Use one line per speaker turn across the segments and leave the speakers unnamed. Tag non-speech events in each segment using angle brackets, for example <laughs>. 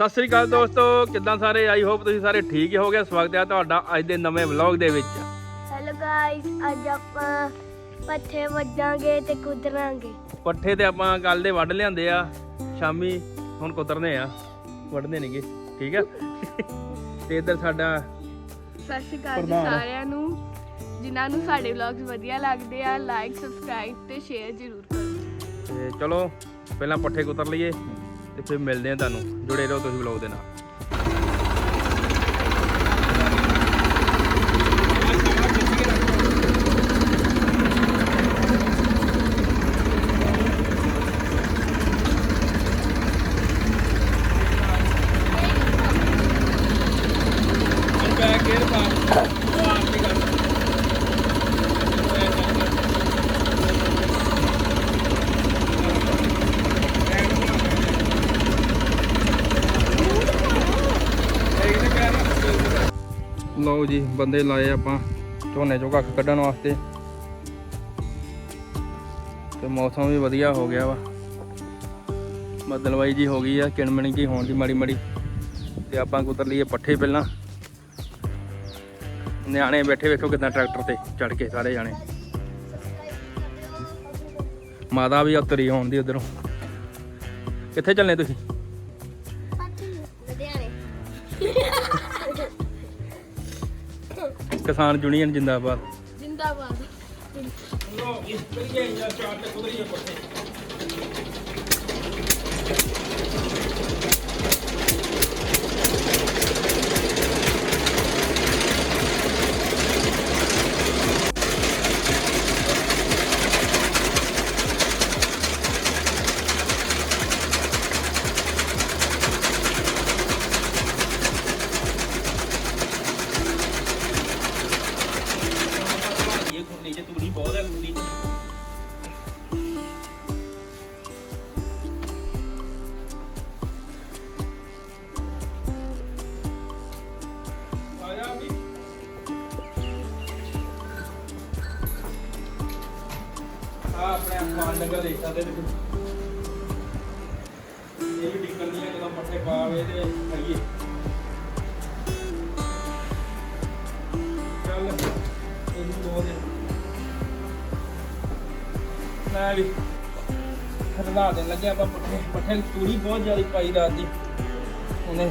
ਸਤਿ ਸ੍ਰੀ ਅਕਾਲ ਦੋਸਤੋ ਕਿੱਦਾਂ ਸਾਰੇ? ਆਈ ਹੋਪ ਤੁਸੀਂ ਸਾਰੇ ਠੀਕ ਹੀ ਹੋਗੇ ਸਵਾਗਤ ਹੈ ਤੁਹਾਡਾ ਅੱਜ ਦੇ ਨਵੇਂ ਵਲੌਗ ਦੇ ਵਿੱਚ।
ਹੈਲੋ ਗਾਇਸ ਅੱਜ ਆਪਾਂ ਪੱਠੇ ਵੱਜਾਂਗੇ ਤੇ ਕੁਦਰਾਂਗੇ।
ਪੱਠੇ ਤੇ ਆਪਾਂ ਕੱਲ ਦੇ ਵੱਢ ਲਿਆਂਦੇ ਆ। ਸ਼ਾਮੀ ਹੁਣ ਕੁਤਰਨੇ ਆ। ਵੱਢਦੇ ਨਹੀਂਗੇ ਠੀਕ ਆ? ਤੇ ਇੱਧਰ ਸਾਡਾ
ਸਤਿ ਸ਼੍ਰੀ ਅਕਾਲ ਜੀ
ਪ੍ਰਧਾਨ।
ਸਾਰਿਆਂ ਨੂੰ। ਜਿਨ੍ਹਾਂ ਨੂੰ ਸਾਡੇ ਵਲੌਗਸ ਵਧੀਆ ਲੱਗਦੇ ਆ ਲਾਈਕ ਸਬਸਕ੍ਰਾਈਬ ਤੇ ਸ਼ੇਅਰ ਜ਼ਰੂਰ ਕਰੋ।
ਤੇ ਚਲੋ ਪਹਿਲਾਂ ਪੱਠੇ ਕੁਤਰ ਲਈਏ। ਤੇ ਫਿਰ ਮਿਲਦੇ ਆ ਤੁਹਾਨੂੰ ਜੁੜੇ ਰਹੋ ਤੁਸੀਂ ਵਲੌਗ ਦੇ ਨਾਲ ਲਓ ਜੀ ਬੰਦੇ ਲਾਏ ਆਪਾਂ ਝੋਨੇ ਚੋਂ ਕੱਖ ਕੱਢਣ ਵਾਸਤੇ। ਤੇ ਮੌਸਮ ਵੀ ਵਧੀਆ ਹੋ ਗਿਆ ਵਾ। ਬਦਲਵਾਈ ਜੀ ਹੋ ਗਈ ਆ, ਕਿਣਮਣੀ ਕੀ ਹੋਣ ਦੀ ਮਾੜੀ ਮਾੜੀ। ਤੇ ਆਪਾਂ ਕੁਤਰ ਲਈਏ ਪੱਠੇ ਪਹਿਲਾਂ। ਨਿਆਣੇ ਬੈਠੇ ਵੇਖੋ ਕਿਦਾਂ ਟਰੈਕਟਰ ਤੇ ਚੜ ਕੇ ਸਾਰੇ ਜਾਣੇ। ਮਾਤਾ ਵੀ ਉਤਰੀ ਹੋਣ ਦੀ ਉਧਰੋਂ। ਕਿੱਥੇ ਚੱਲੇ ਤੁਸੀਂ? ਕਿਸਾਨ ਯੂਨੀਅਨ ਜਿੰਦਾਬਾਦ।
ਜਿੰਦਾਬਾਦ।
ਆ ਆਪਣੇ ਆਸਮਾਨ ਡੰਗਰ ਦੇਖ ਸਕਦੇ ਤੁਸੀਂ ਇਹ ਵੀ ਡਿੱਕਣ ਦੀਆਂ ਜਦੋਂ ਪੱਠੇ ਪਾਵੇ ਤੇ ਖਾਈਏ। ਚੱਲ, ਇਹਨੂੰ ਦੋ ਦੇ। ਮੈਂ ਵੀ ਰਲਾ ਦੇਣ ਲੱਗੇ ਆਪਾਂ ਪੱਠੇ। ਪੱਠੇ ਤੂੜੀ ਬਹੁਤ ਜ਼ਿਆਦਾ ਪਾਈ ਰਾਤ ਦੀ। ਉਹਨੇ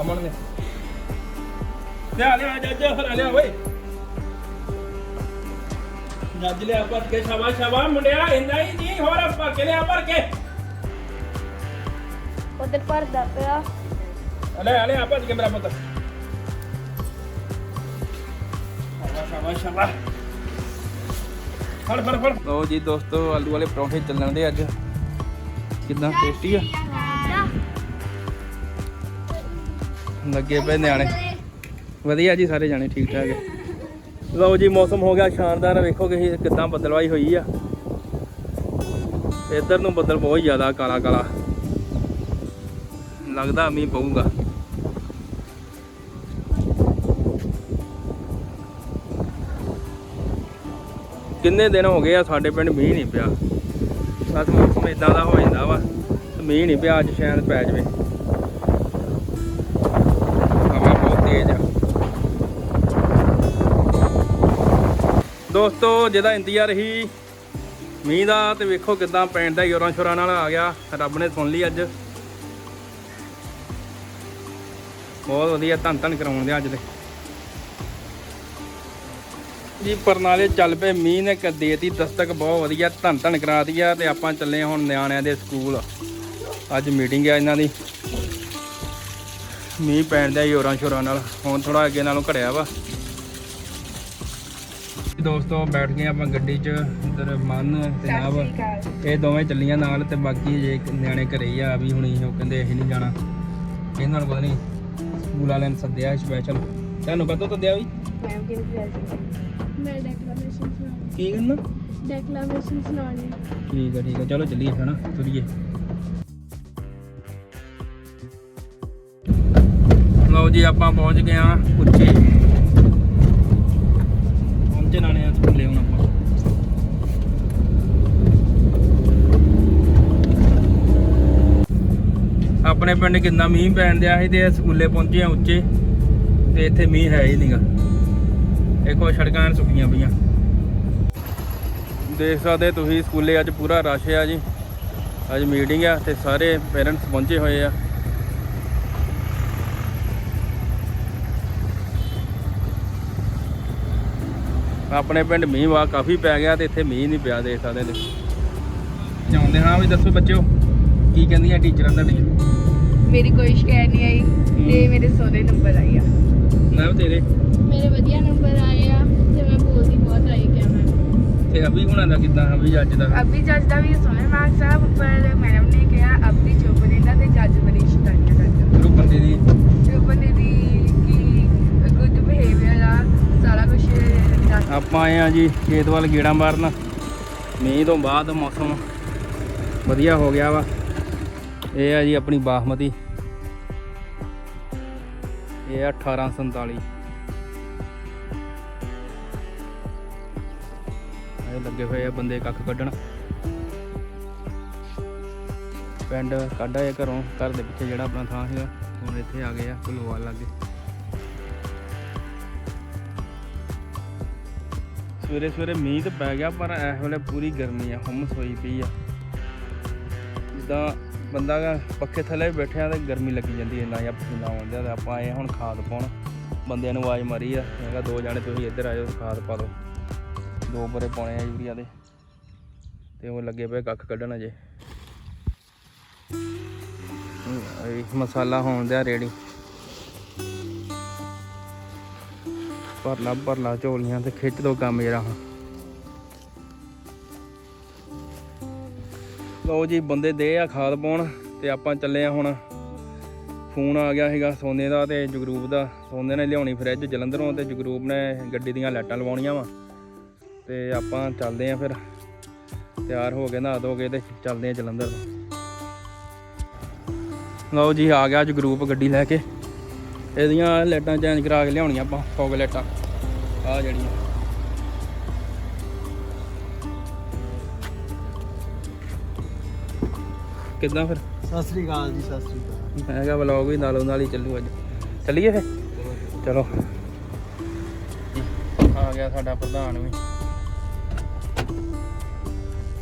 ਅਮਨ ਨੇ। ਲਿਆ ਲਿਆ ਜੱਜ ਹਰਾ ਲਿਆ ਓਏ। ਜੱਜ ਲਿਆ ਭਰ ਕੇ ਸ਼ਾਬਾਸ਼ ਸ਼ਾਬਾਸ਼ ਮੁੰਡਿਆ ਇੰਨਾ ਹੀ ਨਹੀਂ ਹੋਰ ਭਰ ਕੇ ਲਿਆ ਭਰ ਕੇ?
ਉਧਰ ਭਰਦਾ ਪਿਆ।
ਲੈ ਲੈ ਭੱਜ ਕੇ ਮੇਰਾ ਪੁੱਤ। ਸ਼ਾਬਾਸ਼ ਸ਼ਾਬਾਸ਼ ਸ਼ਾਬਾਸ਼। ਫੜ ਫੜ ਫੜ। ਲਓ ਜੀ ਦੋਸਤੋ ਆਲੂ ਵਾਲੇ ਪਰੌਂਠੇ ਚੱਲਣ ਦੇ ਅੱਜ। ਕਿੰਨਾ ਟੇਸਟੀ ਆ? ਲੱਗੇ ਪਏ ਨਿਆਣੇ। ਵਧੀਆ ਜੀ ਸਾਰੇ ਜਾਣੇ ਠੀਕ ਠਾਕ ਹੈ ਲਓ ਜੀ, ਮੌਸਮ ਹੋ ਗਿਆ ਸ਼ਾਨਦਾਰ। ਵੇਖੋ ਕਿ ਕਿਦਾਂ ਬੱਦਲਵਾਈ ਹੋਈ ਆ। ਇੱਧਰ ਨੂੰ ਬੱਦਲ ਬਹੁਤ ਜ਼ਿਆਦਾ ਕਾਲਾ ਕਾਲਾ। ਲੱਗਦਾ ਮੀਂਹ ਪਊਗਾ। ਕਿੰਨੇ ਦਿਨ ਹੋ ਗਏ ਆ ਸਾਡੇ ਪਿੰਡ ਮੀਂਹ ਨਹੀਂ ਪਿਆ। ਬਸ ਮੌਸਮ ਇਦਾਂ ਦਾ ਹੋ ਜਾਂਦਾ ਵਾ ਮੀਂਹ ਨਹੀਂ ਪਿਆ, ਅੱਜ ਸ਼ਾਇਦ ਪੈ ਜਾਵੇ। ਦੋਸਤੋ, ਜਿਹਦਾ ਇੰਤਜ਼ਾਰ ਹੀ ਮੀਂਹ ਦਾ ਤੇ ਵੇਖੋ ਕਿਦਾਂ ਪੈਣ ਦਾ ਯੋਰਾਂ ਸ਼ੋਰਾਂ ਨਾਲ ਆ ਗਿਆ। ਰੱਬ ਨੇ ਸੁਣ ਲਈ ਅੱਜ। ਬਹੁਤ ਵਧੀਆ ਧੰਨ ਧੰਨ ਕਰਾਉਣ ਦੇ ਅੱਜ ਦੇ ਜੀ ਪਰਨਾਲੇ ਚੱਲ ਪਏ, ਮੀਂਹ ਨੇ ਕ ਦੇਤੀ ਦਸਤਕ, ਬਹੁਤ ਵਧੀਆ ਧੰਨ ਧੰਨ ਕਰਾਤੀ ਆ ਤੇ ਆਪਾਂ ਚੱਲੇ ਹਾਂ ਹੁਣ ਨਿਆਣਿਆਂ ਦੇ ਸਕੂਲ। ਅੱਜ ਮੀਟਿੰਗ ਆ ਇਹਨਾਂ ਦੀ। ਮੀਂਹ ਪੈਣ ਦਾ ਯੋਰਾਂ ਸ਼ੋਰਾਂ ਨਾਲ, ਹੁਣ ਥੋੜਾ ਅੱਗੇ ਨਾਲੋਂ ਘੜਿਆ ਵਾ। ਦੋਸਤੋ ਬੈਠ ਗਏ ਆਪਾਂ ਗੱਡੀ 'ਚ ਇਧਰ ਮਨ ਤੇ ਨਵ ਇਹ ਦੋਵੇਂ ਚੱਲੀਆਂ ਨਾਲ ਤੇ ਬਾਕੀ ਜੇ ਨਿਆਣੇ ਘਰੇ ਹੀ ਆ ਵੀ ਹੁਣੀ ਉਹ ਕਹਿੰਦੇ ਅਸੀਂ ਨਹੀਂ ਜਾਣਾ। ਇਹਨਾਂ ਨੂੰ ਪਤਾ ਨਹੀਂ ਸਕੂਲ ਵਾਲਿਆਂ ਨੇ ਸੱਦਿਆ ਸਪੈਸ਼ਲ ਤੁਹਾਨੂੰ ਕਦੋਂ ਸੱਦਿਆ ਵੀ
ਮੈਂ ਡੈਕਲੇਰੇਸ਼ਨ ਸੁਣਾਉਣੀ
ਕੀ ਕਰਨਾ?
ਡੈਕਲੇਰੇਸ਼ਨ ਸੁਣਾਉਣੀ
ਠੀਕ ਹੈ ਠੀਕ ਹੈ ਚਲੋ ਚੱਲੀਏ ਹਨਾ ਤੁਰੀਏ। ਲਓ ਜੀ ਆਪਾਂ ਪਹੁੰਚ ਗਏ ਆ ਉੱਚੇ। ਆਪਣੇ ਪਿੰਡ ਕਿੰਨਾ ਮੀਂਹ ਪੈਣ ਦਿਆ ਸੀ ਤੇ ਸਕੂਲੇ ਪਹੁੰਚੇ ਆ ਉੱਚੇ ਤੇ ਇੱਥੇ ਮੀਂਹ ਹੈ ਹੀ ਨਹੀਂਗਾ ਇੱਕੋ ਸੜਕਾਂ ਸੁੱਕੀਆਂ ਪਈਆਂ। ਦੇਖ ਸਕਦੇ ਤੁਸੀਂ ਸਕੂਲੇ ਅੱਜ ਪੂਰਾ ਰਸ਼ ਆ ਜੀ। ਅੱਜ ਮੀਟਿੰਗ ਆ ਤੇ ਸਾਰੇ ਪੇਰੈਂਟਸ ਪਹੁੰਚੇ ਹੋਏ ਆ। ਆਪਣੇ ਪਿੰਡ ਮੀਂਹ ਵਾ ਕਾਫੀ ਪੈ ਗਿਆ ਤੇ ਇੱਥੇ ਮੀਂਹ ਨਹੀਂ ਪਿਆ, ਦੇਖ ਸਕਦੇ ਨੇ ਚਾਹੁੰਦੇ ਹਾਂ ਵੀ ਦੱਸੋ ਬੱਚਿਓ, ਕੀ ਕਹਿੰਦੀਆਂ ਟੀਚਰਾਂ ਤੁਹਾਡੀਆਂ
ਮੇਰੀ ਕੋਈ ਸ਼ਿਕਾਇਤ ਨਹੀਂ ਆਈ ਤੇ ਮੇਰੇ ਸੋਹਣੇ ਨੰਬਰ ਆਈ ਆ।
ਨਾ ਤੇਰੇ?
ਮੇਰੇ ਵਧੀਆ ਨੰਬਰ ਆਏ ਆ ਤੇ ਮੈਂ ਬੋਲਦੀ ਬਹੁਤ ਆਈ ਕਿਆ ਮੈਂ।
ਤੇ ਅਭੀ ਹੁਣਾਂ ਦਾ ਕਿੱਦਾਂ ਅਭੀ ਅੱਜ ਦਾ?
ਅਭੀ ਜੱਜ ਦਾ ਵੀ ਸੋਹਣੇ ਮਾਰਕਸ ਆ ਪਰ ਮੈਡਮ ਨੇ ਕਿਹਾ ਅਭੀ ਚੁੱਪ ਰਹਿੰਦਾ ਤੇ ਜੱਜ ਬੜੀ ਸ਼ਿਕਾਇਤਾਂ ਕਰਦਾ।
ਬੰਦੇ ਦੀ
ਤੇ ਬੰਦੇ ਦੀ ਕੀ ਗੁੱਡ ਬਿਹੇਵੀਅਰ ਆ ਸਾਰਾ ਕੁਝ ਦੱਸ।
ਆਪਾਂ ਆਏ ਆ ਜੀ ਖੇਤ ਵੱਲ ਗੇੜਾ ਮਾਰਨ। ਮੀਂਹ ਤੋਂ ਬਾਅਦ ਮੌਸਮ ਵਧੀਆ ਹੋ ਗਿਆ ਵਾ। ਇਹ ਆ ਜੀ ਆਪਣੀ ਬਾਸਮਤੀ। ਇਹ ਆ 1847 ਇਹ ਲੱਗੇ ਹੋਏ ਆ ਬੰਦੇ ਕੱਖ ਕੱਢਣ। ਪਿੰਡ ਕੱਢ ਆਏ ਘਰੋਂ, ਘਰ ਦੇ ਪਿੱਛੇ ਜਿਹੜਾ ਆਪਣਾ ਥਾਂ ਸੀਗਾ, ਹੁਣ ਇੱਥੇ ਆ ਗਏ ਆ ਭਲੋਆ ਲਾਗੇ ਸਵੇਰੇ ਸਵੇਰੇ ਮੀਂਹ ਤਾਂ ਪੈ ਗਿਆ, ਪਰ ਇਸ ਵੇਲੇ ਪੂਰੀ ਗਰਮੀ ਆ ਹੁੰਮਸ ਹੋਈ ਪਈ ਆ। ਜਿੱਦਾਂ ਬੰਦਾ ਗਾ ਪੱਖੇ ਥੱਲੇ ਵੀ ਬੈਠਿਆ ਤੇ ਗਰਮੀ ਲੱਗੀ ਜਾਂਦੀ ਇੰਨਾ ਜਿਹਾ ਪਸੀਨਾ ਆਉਂਦਾ ਤੇ ਆਪਾਂ ਆਏ ਹੁਣ ਖਾਦ ਪਾਉਣ। ਬੰਦਿਆਂ ਨੂੰ ਆਵਾਜ਼ ਮਾਰੀ ਆ ਮੈਂ ਕਿਹਾ ਦੋ ਜਾਣੇ ਤੁਸੀਂ ਇੱਧਰ ਆਇਓ ਖਾਦ ਪਾ ਦਿਓ। ਦੋ ਬਰੇ ਪਾਉਣੇ ਆ ਯੂਰੀਆ ਦੇ ਤੇ ਉਹ ਲੱਗੇ ਪਏ ਕੱਖ ਕੱਢਣ ਅਜੇ। ਹਮ, ਇਹ ਮਸਾਲਾ ਹੋਣ ਦਿਆ ਰੇੜੀ ਭਰ ਲਾ ਝੋਲੀਆਂ ਤੇ ਖਿੱਚ ਦੋ ਕੰਮ ਜਰਾ ਹੁਣ। ਲਓ ਜੀ, ਬੰਦੇ ਦੇ ਆ ਖਾਦ ਪਾਉਣ ਤੇ ਆਪਾਂ ਚੱਲੇ ਆ ਹੁਣ। ਫੋਨ ਆ ਗਿਆ ਹੈਗਾ ਸੋਨੇ ਦਾ ਤੇ ਜਗਰੂਪ ਦਾ। ਸੋਨੇ ਨੇ ਲਿਆਉਣੀ ਫਰਿੱਜ ਜਲੰਧਰੋਂ ਤੇ ਜਗਰੂਪ ਨੇ ਗੱਡੀ ਦੀਆਂ ਲਾਈਟਾਂ ਲਵਾਉਣੀਆਂ ਵਾ। ਤੇ ਆਪਾਂ ਚੱਲਦੇ ਆ ਫਿਰ। ਤਿਆਰ ਹੋ ਕੇ, ਨਹਾ ਧੋ ਕੇ ਤੇ ਚੱਲਦੇ ਆ ਜਲੰਧਰ। ਲਓ ਜੀ, ਆ ਗਿਆ ਜਗਰੂਪ ਗੱਡੀ ਲੈ ਕੇ। ਇਹਦੀਆਂ ਲਾਈਟਾਂ ਚੇਂਜ ਕਰਾ ਕੇ ਲਿਆਉਣੀਆਂ ਆਪਾਂ, ਫੋਗ ਲਾਈਟਾਂ। ਆ ਜਿਹੜੀਆਂ। ਕਿੱਦਾਂ ਫਿਰ?
ਸਤਿ ਸ੍ਰੀ ਅਕਾਲ ਜੀ ਸਤਿ ਸ੍ਰੀ ਅਕਾਲ।
ਮੈਂ ਕਿਹਾ ਵਲੌਗ ਵੀ ਨਾਲੋਂ ਨਾਲ ਹੀ ਚੱਲੂ ਅੱਜ। ਚੱਲੀਏ ਫੇ ਚਲੋ। ਆ ਗਿਆ ਸਾਡਾ ਪ੍ਰਧਾਨ ਵੀ।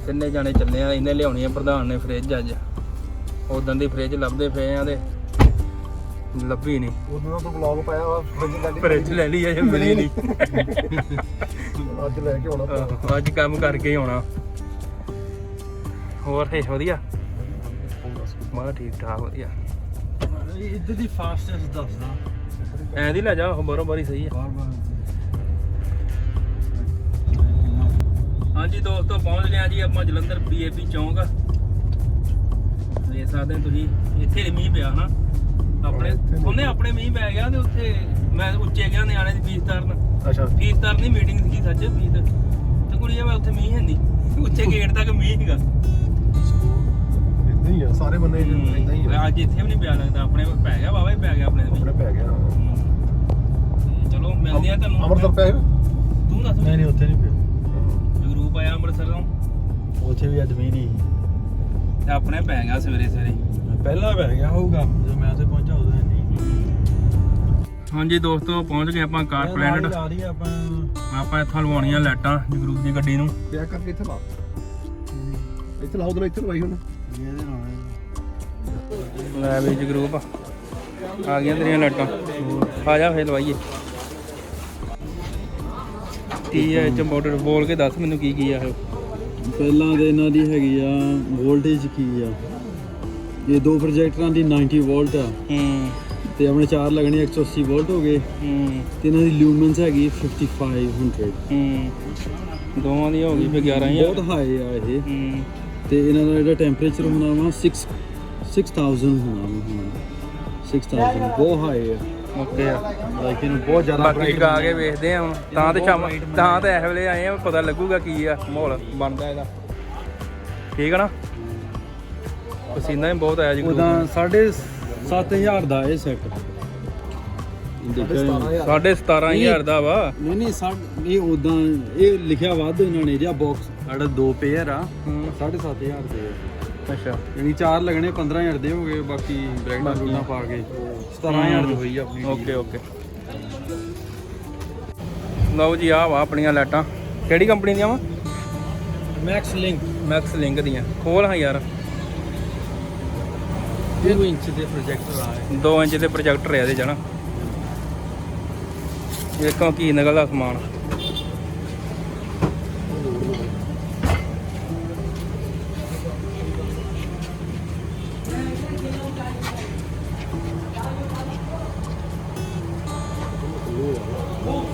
ਕਿੰਨੇ ਜਾਣੇ ਚੱਲੇ ਆ ਇਹਨੇ ਲਿਆਉਣੀ ਆ ਪ੍ਰਧਾਨ ਨੇ ਫ੍ਰਿਜ ਅੱਜ। ਉਦੋਂ ਦੀ ਫ੍ਰਿਜ ਲੱਭਦੇ ਪਏ ਆ ਤੇ ਲੱਭੀ ਨਹੀਂ।
ਉਦੋਂ ਤੋਂ ਵਲੌਗ ਪਾਇਆ ਵਾ ਫ੍ਰਿਜ ਲੈ
ਫ੍ਰਿਜ ਲੈ ਲਈ ਅਜੇ ਮਿਲੀ ਨਹੀਂ।
ਅੱਜ ਲੈ ਕੇ ਆਉਣਾ।
ਆਹ, ਅੱਜ ਕੰਮ ਕਰਕੇ ਹੀ ਆਉਣਾ। ਹੋਰ ਫੇ ਵਧੀਆ? ਮਾਰਾ ਠੀਕ ਠਾਕ ਵਧੀਆ।
ਇੱਧਰ ਦੀ ਫਾਸਟੈਸਟ ਦੱਸਦਾ
ਐਂ ਦੀ ਲੈ ਜਾ ਉਹ ਬਰੋਬਰ ਹੀ ਸਹੀ ਆ।
ਬਾਰ ਬਾਰ
ਹਾਂਜੀ ਦੋਸਤੋ ਪਹੁੰਚ ਗਏ ਆ ਜੀ ਆਪਾਂ ਜਲੰਧਰ ਪੀਏਪੀ ਚੌਂਕ। ਦੇਖ ਸਕਦੇ ਹੋ ਤੁਸੀਂ ਇੱਥੇ ਮੀਂਹ ਪਿਆ ਨਾ। ਆਪਣੇ। ਉਹਨੇ ਆਪਣੇ ਮੀਂਹ ਪੈ ਗਿਆ ਤੇ ਉੱਥੇ ਮੈਂ ਉੱਚੇ ਗਿਆ ਨਿਆਣੇ ਦੀ ਫੀਸ ਤਰਨ।
ਅੱਛਾ।
ਫੀਸ ਤਰਨੀ ਮੀਟਿੰਗ ਸੀ ਸੱਚ ਫੀਸ। ਤੇ ਕੁੜੀਏ ਮੈਂ ਉੱਥੇ ਮੀਂਹ ਹੈ ਨਹੀਂ ਉੱਚੇ <laughs> ਗੇਟ ਤੱਕ ਮੀਂਹ ਹੈਗਾ
ਹੀ ਆ ਸਾਰੇ ਬੰਦੇ ਇਦਾਂ ਹੀ ਆ।
ਅੱਜ ਇੱਥੇ ਵੀ ਨਹੀਂ ਪਿਆ ਲੱਗਦਾ ਆਪਣੇ ਪੈ ਗਿਆ ਵਾਵਾ ਹੀ ਪੈ ਗਿਆ ਆਪਣੇ
ਆਪਣੇ ਪੈ ਗਿਆ।
ਤੇ ਚਲੋ ਮਿਲਦੇ ਆ ਤੁਹਾਨੂੰ।
ਅੰਮ੍ਰਿਤਸਰ ਪੈ
ਤੂੰ ਦੱਸ।
ਨਹੀਂ ਉੱਥੇ ਨਹੀਂ ਪਿਆ।
ਗਰੂਪ ਆਇਆ ਅੰਮ੍ਰਿਤਸਰ ਤੋਂ।
ਉੱਥੇ ਵੀ ਅੱਜ ਵੀ ਨਹੀਂ
ਤੇ ਆਪਣੇ ਪੈ ਗਿਆ ਸਵੇਰੇ ਸਵੇਰੇ।
ਪਹਿਲਾਂ ਪੈ ਗਿਆ ਹੋਊਗਾ ਜਦੋਂ ਮੈਂ ਉੱਥੇ ਪਹੁੰਚਾ ਉਦੋਂ ਨਹੀਂ
ਹਾਂਜੀ ਦੋਸਤੋ ਪਹੁੰਚ ਗਏ ਆਪਾਂ ਕਾਰ ਪਲੈਨਟ।
ਆ ਰਹੀ ਆ ਆਪਾਂ।
ਆਪਾਂ ਇੱਥੋਂ ਲਵਾਉਣੀਆਂ ਲਾਈਟਾਂ ਜਗਰੂਪ ਦੀ ਗੱਡੀ ਨੂੰ।
ਪਿਆ ਕਰਕੇ ਇੱਥੇ ਲਾ। ਇੱਥੇ ਲਾਓ ਤੇ ਇੱਥੇ ਲਵਾਈ ਹੁਣ। ਇਹਦੇ ਨਾਲ
ਲੈ ਵੀ ਜਗਰੂਪ ਆ। ਗਈਆਂ ਤੇਰੀਆਂ ਲਾਈਟਾਂ ਆ ਜਾ ਫੇਰ ਲਵਾਈਏ। ਕੀ ਹੈ ਇਹ ਚ ਮਾਡਲ ਬੋਲ ਕੇ ਦੱਸ ਮੈਨੂੰ ਕੀ ਕੀ ਆ ਇਹ।
ਪਹਿਲਾਂ ਦੇ ਇਹਨਾਂ ਦੀ ਹੈਗੀ ਆ ਵੋਲਟੇਜ ਕੀ ਆ? ਇਹ ਦੋ ਪ੍ਰੋਜੈਕਟਰਾਂ ਦੀ 90 ਵੋਲਟ ਆ।
ਹੂੰ।
ਤੇ ਆਪਣੇ ਚਾਰ ਲੱਗਣੇ 180 ਵੋਲਟ ਹੋ ਗਏ।
ਹੂੰ।
ਤੇ ਇਹਨਾਂ ਦੀ ਲੂਮਨਸ ਹੈਗੀ 5500
ਹੂੰ। ਦੋਵਾਂ ਦੀ ਹੋ ਗਈ ਫੇ 11000
ਬਹੁਤ ਹਾਈ ਆ ਇਹ।
ਹੂੰ।
ਤੇ ਇਹਨਾਂ ਦਾ ਜਿਹੜਾ ਟੈਂਪਰੇਚਰ ਹੋਣਾ ਵਾ 6 6000 ਹੋਣਾ ਵਾ ਹੁਣ। 6000 ਬਹੁਤ ਹਾਈ ਆ।
ਓਕੇ ਆ।
ਲਾਈਕ ਇਹਨੂੰ ਬਹੁਤ ਜ਼ਿਆਦਾ
ਬਾਕੀ ਕੇ ਵੇਖਦੇ ਆ ਹੁਣ। ਤਾਂ ਤੇ ਸ਼ਾਮ ਤਾਂ ਤੇ ਇਸ ਵੇਲੇ ਆਏ ਆ ਪਤਾ ਲੱਗੂਗਾ ਕੀ ਆ ਮਾਹੌਲ। ਬਣਦਾ ਇਹਦਾ। ਠੀਕ ਆ ਨਾ? ਪਸੀਨਾ ਹੀ ਬਹੁਤ ਆਇਆ ਜੀ
ਉਹਦਾ 7500 ਦਾ ਇਹ ਸੈੱਟ
ਸਾਢੇ 17000 ਦਾ ਵਾ।
ਨਹੀਂ ਨਹੀਂ ਸਾਡ ਇਹ ਉਦਾਂ ਇਹ ਲਿਖਿਆ ਵੱਧ ਇਹਨਾਂ ਨੇ ਜਿਹੜਾ ਬਾਕਸ ਸਾਡਾ ਦੋ ਪੇਅਰ ਆ।
ਹੂੰ।
7500 ਦੇ ਆ।
ਅੱਛਾ।
ਯਾਨੀ ਚਾਰ ਲੱਗਣੇ 15000 ਦੇ ਹੋ ਗਏ ਬਾਕੀ ਬ੍ਰੈਕਟਾਂ। ਬਰੂਟਾਂ ਪਾ ਕੇ 17000 ਦੀ ਹੋਈ ਆਪਣੀ
ਓਕੇ ਓਕੇ। ਲਓ ਜੀ ਆਹ ਵਾ ਆਪਣੀਆਂ ਲਾਈਟਾਂ। ਕਿਹੜੀ ਕੰਪਨੀ ਦੀਆਂ ਵਾ?
ਮੈਕਸ ਲਿੰਕ
ਮੈਕਸ ਲਿੰਕ ਦੀਆਂ। ਖੋਲ ਹਾਂ ਯਾਰ।
2 ਇੰਚ ਦੇ ਪ੍ਰੋਜੈਕਟਰ ਆਏ
2 ਇੰਚ ਦੇ ਪ੍ਰੋਜੈਕਟਰ ਆ ਇਹਦੇ ਚ ਨਾ। ਵੇਖੋ ਕੀ ਨਿਕਲਦਾ ਸਮਾਨ।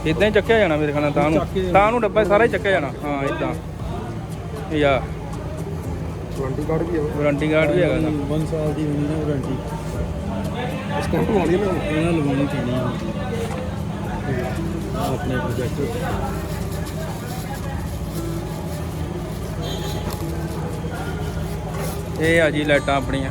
ਇਦਾਂ ਹੀ ਚੱਕਿਆ ਜਾਣਾ ਮੇਰੇ ਖਿਆਲ ਨਾਲ ਤਾਂ ਨੂੰ। ਤਾਂ ਨੂੰ ਡੱਬਾ ਸਾਰਾ ਹੀ ਚੱਕਿਆ ਜਾਣਾ। ਹਾਂ ਇਦਾਂ। ਆ।
ਵਾਰੰਟੀ ਕਾਰਡ ਵੀ ਆ
ਵਾਰੰਟੀ ਕਾਰਡ ਵੀ ਹੈਗਾ ਇਹਦਾ।
1 ਸਾਲ ਦੀ ਹੋਣੀ ਨਾ ਵਾਰੰਟੀ।
ਸਟੈਂਪ ਵਾਲੀ ਨਾ।
ਇਹਨਾਂ ਲਵਾਉਣੀ ਪੈਣੀ ਆ। ਆਹ ਆਪਣੇ ਪ੍ਰੋਜੈਕਟਰ
ਇਹ ਆ ਜੀ ਲਾਈਟਾਂ ਆਪਣੀਆਂ।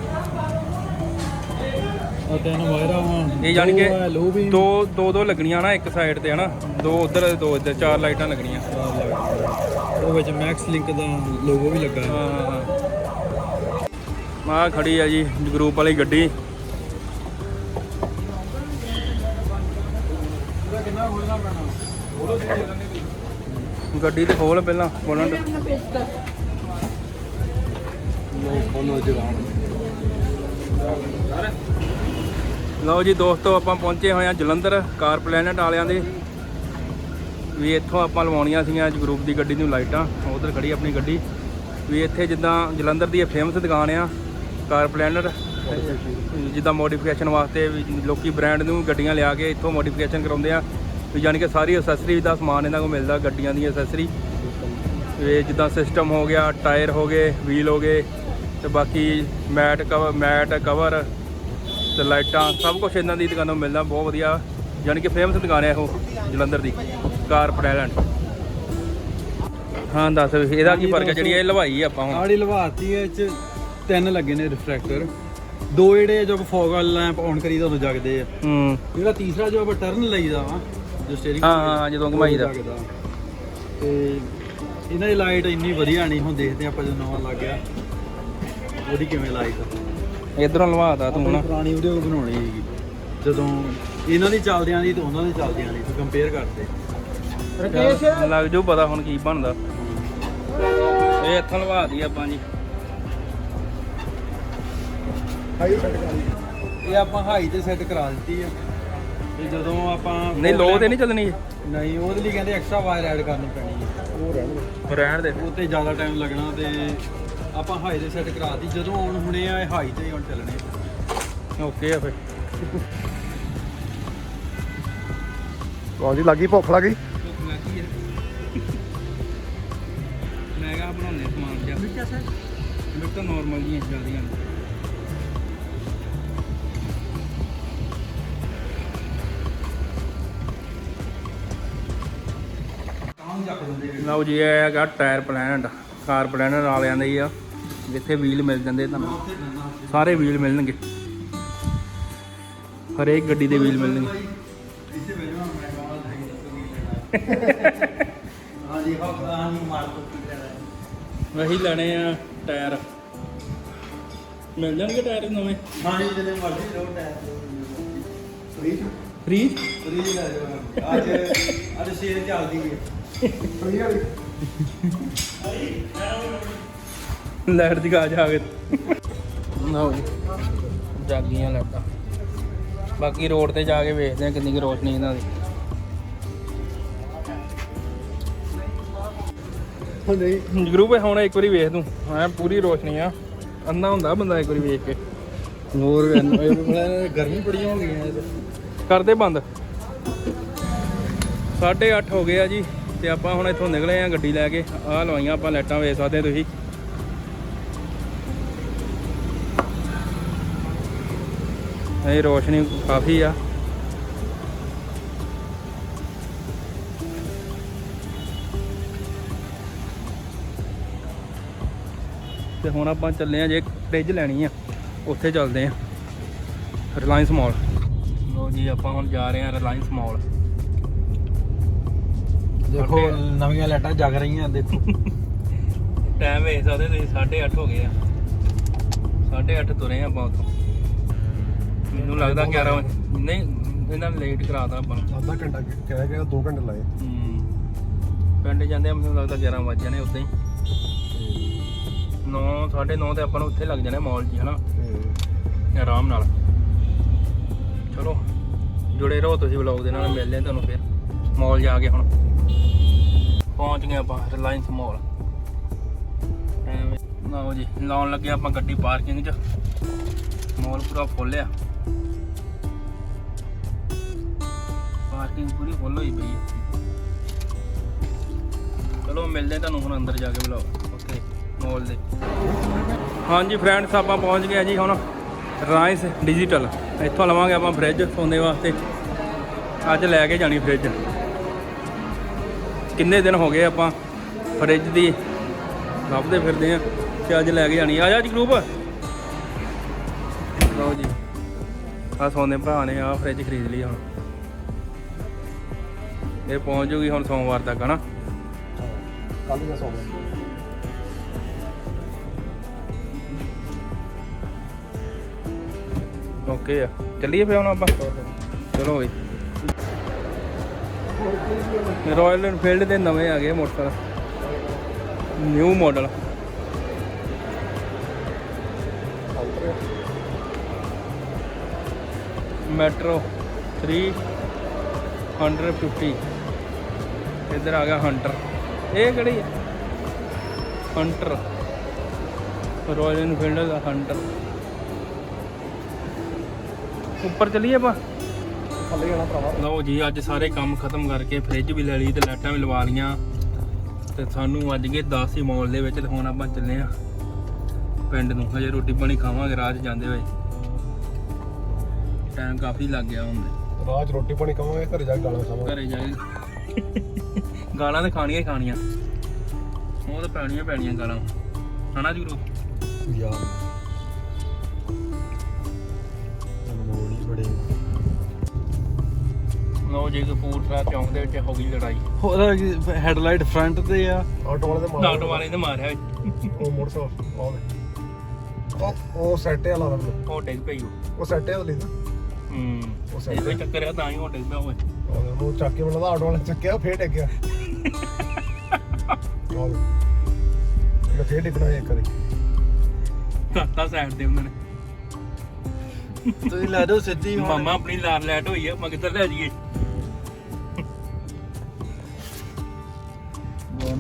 ਆ ਤਿੰਨ ਵਾਇਰਾਂ ਵਾਂ
ਇਹ ਕਿ ਦੋ ਦੋ ਦੋ ਲੱਗਣੀਆਂ ਨਾ ਇੱਕ ਸਾਈਡ ਤੇ ਹਨਾ। ਦੋ ਉਧਰ ਦੋ ਇੱਧਰ ਚਾਰ ਲਾਈਟਾਂ ਲੱਗਣੀਆਂ।
ਉਹ ਵਿੱਚ ਮੈਕਸ ਲਿੰਕ ਦਾ ਲੋਗੋ ਵੀ ਲੱਗਾ। ਹੈ
ਹਾਂ ਹਾਂ। ਹਾਂ ਮਾਂ ਖੜੀ ਆ ਜੀ ਗਰੁੱਪ ਵਾਲੀ ਗੱਡੀ। ਗੱਡੀ ਤੇ ਖੋਲ ਪਹਿਲਾਂ, ਬੋਲਣ ਲਓ ਜੀ ਦੋਸਤੋ, ਆਪਾਂ ਪਹੁੰਚੇ ਹੋਏ ਆ ਜਲੰਧਰ ਕਾਰ ਪਲੈਨਟ ਵਾਲਿਆਂ ਦੇ। ਵੀ ਇੱਥੋਂ ਆਪਾਂ ਲਵਾਉਣੀਆਂ ਸੀਗੀਆਂ ਅੱਜ ਗਰੁੱਪ ਦੀ ਗੱਡੀ ਨੂੰ ਲਾਈਟਾਂ, ਉਧਰ ਖੜੀ ਆਪਣੀ ਗੱਡੀ। ਵੀ ਇੱਥੇ ਜਿੱਦਾਂ ਜਲੰਧਰ ਦੀ ਇਹ ਫੇਮਸ ਦੁਕਾਨ ਆ, ਕਾਰ ਪਲੈਨਟ, ਜਿੱਦਾਂ ਮੋਡੀਫਿਕੇਸ਼ਨ ਵਾਸਤੇ ਵੀ ਲੋਕੀ ਬ੍ਰਾਂਡ ਨੂੰ ਗੱਡੀਆਂ ਲਿਆ ਕੇ ਇੱਥੋਂ ਮੋਡੀਫਿਕੇਸ਼ਨ ਕਰਾਉਂਦੇ ਆ। ਵੀ ਯਾਨੀ ਕਿ ਸਾਰੀ ਐਕਸੈਸਰੀ ਦਾ ਸਮਾਨ ਇਹਨਾਂ ਕੋਲ ਮਿਲਦਾ ਗੱਡੀਆਂ ਦੀ ਐਕਸੈਸਰੀ ਇਹ ਜਿੱਦਾਂ ਸਿਸਟਮ ਹੋ ਗਿਆ ਟਾਇਰ ਹੋ ਗਏ ਵੀਲ ਹੋ ਗਏ ਤੇ ਬਾਕੀ ਮੈਟ ਕਵਰ ਮੈਟ ਕਵਰ ਤੇ ਲਾਈਟਾਂ ਸਭ ਕੁਝ ਇਹਨਾਂ ਦੀ ਦੁਕਾਨੋਂ ਮਿਲਦਾ ਬਹੁਤ ਵਧੀਆ। ਯਾਨੀ ਕਿ ਫੇਮਸ ਦੁਕਾਨ ਹੈ ਉਹ ਜਲੰਧਰ ਦੀ ਕਾਰ ਪ੍ਰੈਲੈਂਟ ਹਾਂ ਦੱਸ ਇਹਦਾ ਕੀ ਫ਼ਰਕ ਹੈ? ਜਿਹੜੀ ਇਹ ਲਵਾਈ ਆਪਾਂ ਹੁਣ।
ਆੜੀ ਲਵਾਤੀ ਹੈ ਇਹ ਚ ਤਿੰਨ ਲੱਗੇ ਨੇ ਰਿਫਰੈਕਟਰ ਦੋ ਜਿਹੜੇ ਜੋ ਫੋਗ ਵਾਲਾ ਲੈਂਪ ਆਨ ਕਰੀਦਾ ਉਦੋਂ ਜਗਦੇ ਆ।
ਹੂੰ।
ਜਿਹੜਾ ਤੀਸਰਾ ਜੋ ਆਪਾਂ ਟਰਨ ਲਈਦਾ ਵਾ ਜੋ ਸਟੀਅਰਿੰਗ
ਹਾਂ, ਹਾਂ, ਜਦੋਂ ਘੁਮਾਈਦਾ।
ਤੇ ਇਹਨਾਂ ਦੀ ਲਾਈਟ ਇੰਨੀ ਵਧੀਆ ਨਹੀਂ ਹੁਣ ਦੇਖਦੇ ਆਪਾਂ ਜਦੋਂ ਨਵਾਂ ਲੱਗ ਗਿਆ। ਉਹਦੀ ਕਿਵੇਂ ਲਾਈਟ
ਇਧਰੋਂ ਲਵਾਤਾ ਤੂੰ
ਆਪਣੀ
ਹੁਣ।
ਪੁਰਾਣੀ ਵੀਡੀਓ ਬਣਾਉਣੀ ਸੀਗੀ। ਜਦੋਂ ਇਹਨਾਂ ਦੀ ਚੱਲਦਿਆਂ ਦੀ ਤੇ ਉਹਨਾਂ ਦੀ ਚੱਲਦਿਆਂ ਦੀ ਕੰਪੇਅਰ ਕਰਦੇ
ਲੱਗ ਜੂ ਪਤਾ ਹੁਣ ਕੀ ਬਣਦਾ। ਇਹ ਇੱਥੋਂ ਲਵਾਤੀ ਆਪਾਂ ਜੀ।
ਹਾਈ ਸੈੱਟ ਕਰ ਲਈ।
ਇਹ ਆਪਾਂ ਹਾਈ ਤੇ ਸੈੱਟ ਕਰਾ ਦਿੱਤੀ ਆ। ਤੇ ਜਦੋਂ ਆਪਾਂ
ਨਹੀਂ ਲੋ ਤੇ ਨਹੀਂ ਚੱਲਣੀ ਇਹ?
ਨਹੀਂ ਉਹਦੇ ਲਈ ਕਹਿੰਦੇ ਐਕਸਟਰਾ ਵਾਇਰ ਐਡ ਕਰਨੀ ਪੈਣੀ ਹੈ।
ਉਹ ਰਹਿਣ
ਰਹਿਣ ਦੇ।
ਉਹ ਤੇ ਜ਼ਿਆਦਾ ਟਾਈਮ ਲੱਗਣਾ ਤੇ ਆਪਾਂ ਹਾਈ ਤੇ ਸੈੱਟ ਕਰਾ ਦਿੱਤੀ ਜਦੋਂ ਆਉਣ ਹੁਣੇ ਆ ਇਹ ਹਾਈ ਤੇ ਹੁਣ ਚੱਲਣੇ
ਓਕੇ ਆ ਫਿਰ।
ਲਓ ਜੀ ਲੱਗੀ ਭੁੱਖ ਲੱਗੀ?
ਮੈਂ ਕਿਹਾ ਬਣਾਉਂਦੇ ਸਮਾਨ ਜਿਹਾ। ਮਿਰਚਾ ਸਰ? ਮਿਰਚਾਂ ਨਾਰਮਲ ਜੀਆਂ ਚੱਲਦੀਆਂ ਨੇ। ਲਓ ਜੀ ਇਹ ਹੈਗਾ ਟਾਇਰ ਪਲਾਨਟ ਕਾਰ ਪਲਾਨਟ ਵਾਲਿਆਂ ਦਾ ਹੀ ਆ। ਜਿੱਥੇ ਵੀਲ ਮਿਲ ਜਾਂਦੇ ਤੁਹਾਨੂੰ। ਸਾਰੇ ਵੀਲ ਮਿਲਣਗੇ। ਹਰੇਕ ਗੱਡੀ ਦੇ ਵੀਲ ਮਿਲਣਗੇ।
ਹਾਂਜੀ ਹਾਂ ਕੀ ਲੈਣਾ
ਵਹੀ ਲੈਣੇ ਆ ਟਾਇਰ ਮਿਲ ਜਾਣਗੇ ਟਾਇਰ ਨਵੇਂ?
ਹਾਂਜੀ ਜਿਹਨੇ ਮਰਜ਼ੀ ਲਓ ਟਾਇਰ
ਫ੍ਰੀ?
ਫ੍ਰੀ
ਫਰੀ ਲੈ ਜਾਓ। ਅੱਜ ਅੱਜ ਸੇਲ ਚੱਲਦੀ ਹੈ
ਲਾਈਟ ਦੀ ਗਾਜ ਆ ਗਏ ਨਾ ਜਾਗੀਆਂ ਲਾਈਟਾਂ। ਬਾਕੀ ਰੋਡ ਤੇ ਜਾ ਕੇ ਵੇਖਦੇ ਆ ਕਿੰਨੀ ਕੁ ਰੋਸ਼ਨੀ ਇਹਨਾਂ ਦੀ।
ਹੁਣ ਨਹੀਂ
ਜਗਰੂ ਭਾਈ ਹੁਣ ਇੱਕ ਵਾਰੀ ਵੇਖ ਤੂੰ। ਐ ਪੂਰੀ ਰੋਸ਼ਨੀ ਆ। ਅੰਨਾ ਹੁੰਦਾ ਬੰਦਾ ਇੱਕ ਵਾਰੀ ਵੇਖ ਕੇ।
ਹੋਰ ਗਰਮੀ ਬੜੀ ਹੋ ਗਈ ਹੈ
ਕਰਦੇ ਬੰਦ। 8:30 ਹੋ ਗਏ ਆ ਜੀ। ਤੇ ਆਪਾਂ ਹੁਣ ਇੱਥੋਂ ਨਿਕਲੇ ਆ ਗੱਡੀ ਲੈ ਕੇ। ਆਹ ਲਵਾਈਆਂ ਆਪਾਂ ਲਾਈਟਾਂ ਵੇਖ ਸਕਦੇ ਤੁਸੀਂ। ਇਹ ਰੋਸ਼ਨੀ ਕਾਫੀ ਆ। ਤੇ ਹੁਣ ਆਪਾਂ ਚੱਲੇ ਆ ਜੇ ਫ੍ਰਿਜ ਲੈਣੀ ਆ, ਉੱਥੇ ਚੱਲਦੇ ਆ। ਰਿਲਾਇੰਸ ਮਾਲ ਲੋ ਜੀ, ਆਪਾਂ ਹੁਣ ਜਾ ਰਹੇ ਆ ਰਿਲਾਇੰਸ ਮਾਲ
ਦੇਖੋ ਨਵੀਆਂ ਲਾਈਟਾਂ ਜਗ ਰਹੀਆਂ ਦੇਖੋ।
ਟਾਈਮ ਵੇਖ ਸਕਦੇ ਤੁਸੀਂ 8:30 ਹੋ ਗਏ ਆ। 8:30 ਤੁਰੇ ਆਪਾਂ ਉੱਥੋਂ। ਮੈਨੂੰ ਲੱਗਦਾ 11 ਵਜੇ ਨਹੀਂ ਇਹਨਾਂ ਨੇ ਲੇਟ ਕਰਾਤਾ ਆਪਾਂ
ਅੱਧਾ ਘੰਟਾ ਕਹਿ ਗਿਆ 2 ਘੰਟੇ ਲਾਏ।
ਪਿੰਡ ਜਾਂਦੇ ਆ ਮੈਨੂੰ ਲੱਗਦਾ 11 ਵਜ ਜਾਣੇ ਉਦਾਂ ਹੀ। 9 9:30 ਤੇ ਆਪਾਂ ਨੂੰ ਉੱਥੇ ਲੱਗ ਜਾਣੇ ਮਾਲ 'ਚ ਹਨਾ? ਆਰਾਮ ਨਾਲ। ਚਲੋ ਜੁੜੇ ਰਹੋ ਤੁਸੀਂ ਵਲੌਗ ਦੇ ਨਾਲ ਮਿਲਦੇ ਆ ਤੁਹਾਨੂੰ ਫਿਰ। ਮਾਲ ਜਾ ਕੇ ਹੁਣ। ਪਹੁੰਚ ਗਏ ਆਪਾਂ ਰਿਲਾਇੰਸ ਮਾਲ ਐਵੇਂ, ਲਓ ਜੀ, ਲਾਉਣ ਲੱਗੇ ਆਪਾਂ ਗੱਡੀ ਪਾਰਕਿੰਗ 'ਚ। ਮਾਲ ਪੂਰਾ ਫੁੱਲ ਆ। ਪਾਰਕਿੰਗ ਪੂਰੀ ਫੁੱਲ ਹੋਈ ਪਈ ਚਲੋ, ਮਿਲਦੇ ਤੁਹਾਨੂੰ ਹੁਣ ਅੰਦਰ ਜਾ ਕੇ ਵਲੌਗ ਓਕੇ ਮਾਲ ਦੇ। ਹਾਂਜੀ ਫਰੈਂਡਸ ਆਪਾਂ ਪਹੁੰਚ ਗਏ ਜੀ ਹੁਣ ਰਾਈਸ ਡਿਜੀਟਲ ਇੱਥੋਂ ਲਵਾਂਗੇ ਆਪਾਂ ਫ੍ਰਿਜ ਸੌਂਦੇ ਵਾਸਤੇ। ਅੱਜ ਲੈ ਕੇ ਜਾਣੀ ਫ੍ਰਿਜ ਕਿੰਨੇ ਦਿਨ ਹੋ ਗਏ ਆਪਾਂ ਫ੍ਰਿਜ ਦੀ ਲੱਭਦੇ ਫਿਰਦੇ ਆ ਤੇ ਅੱਜ ਲੈ ਕੇ ਜਾਣੀ ਆ। ਜਾ ਜੀ ਗਰੂਪ ਲਓ ਜੀ। ਆ ਸੌਂਦੇ ਭਰਾ ਨੇ ਆ ਫ੍ਰਿਜ ਖਰੀਦ ਲਈ ਹੁਣ। ਇਹ ਪਹੁੰਚ ਜੂਗੀ ਹੁਣ ਸੋਮਵਾਰ ਤੱਕ ਹਨਾ?
ਕੱਲ ਹੀ ਸੌਂ ਗਿਆ
ਓਕੇ ਆ। ਚੱਲੀਏ ਫਿਰ ਹੁਣ ਆਪਾਂ। ਚਲੋ ਬਈ। ਰਾਇਲ ਐਨਫੀਲਡ ਦੇ ਨਵੇਂ ਆ ਗਏ ਮੋਟਰਸਾਈਕਲ ਨਿਊ ਮਾਡਲ ਮੈਟਰੋ 350 ਇੱਧਰ ਆ ਗਿਆ ਹੰਟਰ ਇਹ ਕਿਹੜੀ ਹੈ ਹੰਟਰ ਰਾਇਲ ਐਨਫੀਲਡ ਦਾ ਹੰਟਰ ਉੱਪਰ ਚਲੀਏ ਆਪਾਂ?
ਥੱਲੇ ਜਾਣਾ ਭਰਾਵਾ।
ਲਓ ਜੀ ਅੱਜ ਸਾਰੇ ਕੰਮ ਖਤਮ ਕਰਕੇ ਫ੍ਰਿਜ ਵੀ ਲੈ ਲਈ ਤੇ ਲਾਈਟਾਂ ਵੀ ਲਵਾ ਲੀਆਂ ਤੇ ਸਾਨੂੰ ਅੱਜ ਗਏ 10 ਹੀ ਮਾਲ ਦੇ ਵਿੱਚ ਤੇ ਹੁਣ ਆਪਾਂ ਚੱਲੇ ਆ ਪਿੰਡ ਨੂੰ। ਹਜੇ ਰੋਟੀ ਪਾਣੀ ਖਾਵਾਂਗੇ ਰਾਹ 'ਚ ਜਾਂਦੇ ਹੋਏ। ਟਾਈਮ ਕਾਫੀ ਲੱਗ ਗਿਆ ਹੁਣ।
ਰਾਜ ਰੋਟੀ ਪਾਣੀ ਖਾਵਾਂਗੇ ਘਰੇ ਜਾ ਕੇ ਗਾਲਾਂ ਖਾਵਾਂਗੇ।
ਘਰੇ ਜਾ ਕੇ <laughs> ਗਾਲਾਂ ਤੇ ਖਾਣੀਆਂ ਹੀ ਖਾਣੀਆਂ। ਉਹ ਤਾਂ ਪੈਣੀਆਂ ਪੈਣੀਆਂ ਗਾਲਾਂ। ਹਨਾ ਜੀ ਗੁਰੂ
ਯਾਰ ਮੋੜੀ ਬੜੇ।
ਲਓ ਜੀ ਕਪੂਰਥਲਾ ਚੌਂਕ ਦੇ ਵਿੱਚ ਹੋ ਗਈ ਲੜਾਈ।
ਉਹਦਾ ਹੈਡਲਾਈਟ ਫਰੰਟ ਤੇ ਆ।
ਆਟੋ ਵਾਲੇ ਦੇ ਮਾਰ
ਆਟੋ ਵਾਲੇ ਨੇ ਮਾਰਿਆ।
ਉਹ ਮੋਟਰਸਾਈਕਲ ਉਹ ਦੇ। ਉਹ ਉਹ ਸੈਟ ਹੈ ਲਾ ਲਓ
ਉਹ ਡਿੱਗ ਪਈ ਉਹ।
ਉਹ ਸੈਟ ਹੈ ਲਈ ਤਾਂ
ਹੂੰ
ਉਹ
ਉਹ ਕੋਈ ਚੱਕਰ ਆ ਤਾਂ ਹੀ ਉਹ ਡਿੱਗ ਪਿਆ ਹੋਏ
ਉਹ ਚੱਕ ਕੇ ਲੱਗਦਾ ਆਟੋ ਵਾਲੇ ਨੇ ਚੱਕਿਆ ਫੇਰ ਡਿੱਗਿਆ। ਉਹ ਇਹ ਫੇਰ ਡਿੱਗਣਾ ਇੱਕ ਵਾਰੀ।
ਕਰਤਾ ਸਾਈਡ ਤੇ ਉਹਨਾਂ ਨੇ।
ਤੁਸੀਂ ਲੈ ਦਿਓ ਸਿੱਧੀ
ਮਾਮਾ ਆਪਣੀ ਲਾਰ ਲੈਟ ਹੋਈ ਆ ਮੈਂ ਕਿੱਧਰ ਲੈ ਜਾਈਏ?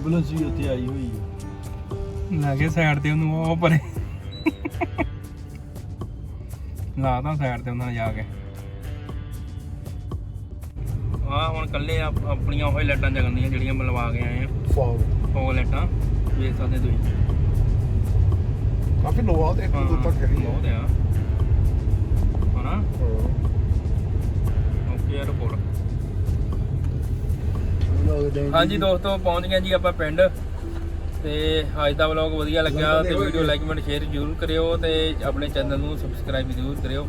ਐਂਬੂਲੈਂਸ ਵੀ ਉੱਥੇ ਆਈ ਹੋਈ ਆ
ਲੈ ਕੇ ਸਾਈਡ ਤੇ ਉਹਨੂੰ ਉਹ ਪਰੇ। ਲਾ ਤਾਂ ਸਾਈਡ ਤੇ ਉਹਨਾਂ ਨੇ ਜਾ ਕੇ। ਆ ਹੁਣ ਕੱਲੇ ਆਪਣੀਆਂ ਉਹ ਲਾਈਟਾਂ ਜਗਣੀਆਂ ਜਿਹੜੀਆਂ ਮੈਂ ਲਵਾ ਕੇ ਆਏ ਆ।
ਫੌਗ
ਉਹ ਲਾਈਟਾਂ ਵੇਖ ਸਕਦੇ ਤੁਸੀਂ।
ਕਾਫੀ ਲੋ ਆ ਤੇ
ਹਾਂ
ਦੂਰ ਤੱਕ ਹੈਗੀ
ਬਹੁਤ ਆ। ਹਨਾ? ਓਕੇ ਰਿਪੋਰਟ ਹਾਂਜੀ ਦੋਸਤੋ ਪਹੁੰਚ ਗਏ ਜੀ ਆਪਾਂ ਪਿੰਡ। ਤੇ ਅੱਜ ਦਾ ਵਲੌਗ ਵਧੀਆ ਲੱਗਿਆ ਤੇ ਵੀਡੀਓ ਲਾਈਕ ਕਮੈਂਟ ਸ਼ੇਅਰ ਜ਼ਰੂਰ ਕਰਿਓ ਤੇ ਆਪਣੇ ਚੈਨਲ ਨੂੰ ਸਬਸਕ੍ਰਾਈਬ ਜ਼ਰੂਰ ਕਰਿਓ।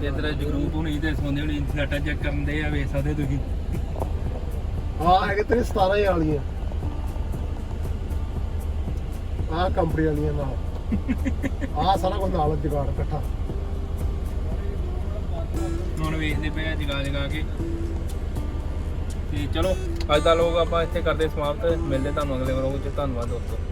ਤੇ ਇਧਰ ਜਗਰੂਪ ਹੁਣੀ ਤੇ ਸੌਂਦੇ ਹੁਣੀ ਡਾਟਾ ਚੈੱਕ ਕਰਨ ਦੇ ਆ ਵੇਖ ਸਕਦੇ ਤੁਸੀਂ।
ਹਾਂ ਹੈਗੇ ਤੇਰੇ 17 ਹੀ ਵਾਲੀਆਂ ਆਹ ਕੰਪਨੀ ਵਾਲੀਆਂ ਨਾਲ। ਆਹ ਸਾਰਾ ਕੁਝ ਨਾਲ ਜਗਾੜ ਇਕੱਠਾ।
ਹੁਣ ਵੇਖਦੇ ਪਏ ਆ ਜਗਾ ਜਗਾ ਕੇ। ਤੇ ਚਲੋ ਅੱਜ ਦਾ ਲੋਕ ਆਪਾਂ ਇੱਥੇ ਕਰਦੇ ਸਮਾਪਤ। ਮਿਲਦੇ ਤੁਹਾਨੂੰ ਅਗਲੇ ਵਲੌਗ 'ਚ ਧੰਨਵਾਦ ਦੋਸਤੋ।